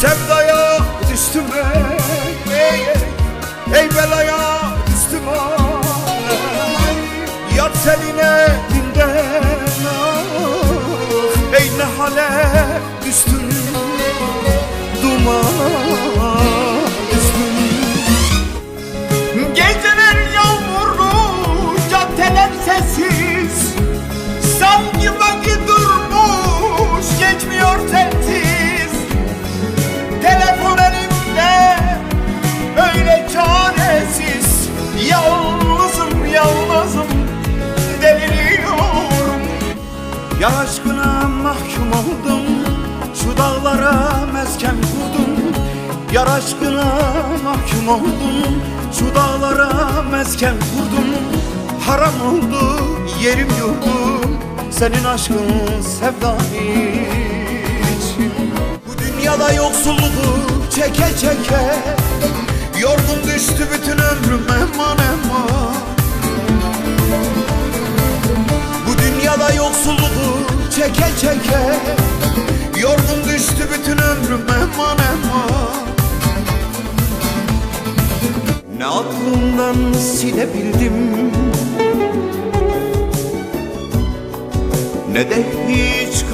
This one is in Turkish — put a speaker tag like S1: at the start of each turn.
S1: sevdaya düştüm ey ey belaya düştüm Yat senin elinden Ey ne hale Yar aşkına mahkum oldum Şu dağlara mesken kurdum. Yar aşkına mahkum oldum Şu dağlara mesken kurdum. Haram oldu yerim yurdum Senin aşkın sevdan için Bu dünyada yoksulluğu çeke çeke çeke çeke. Yorgun düştü bütün ömrüm eman eman. Ne aklımdan silebildim? Ne de hiç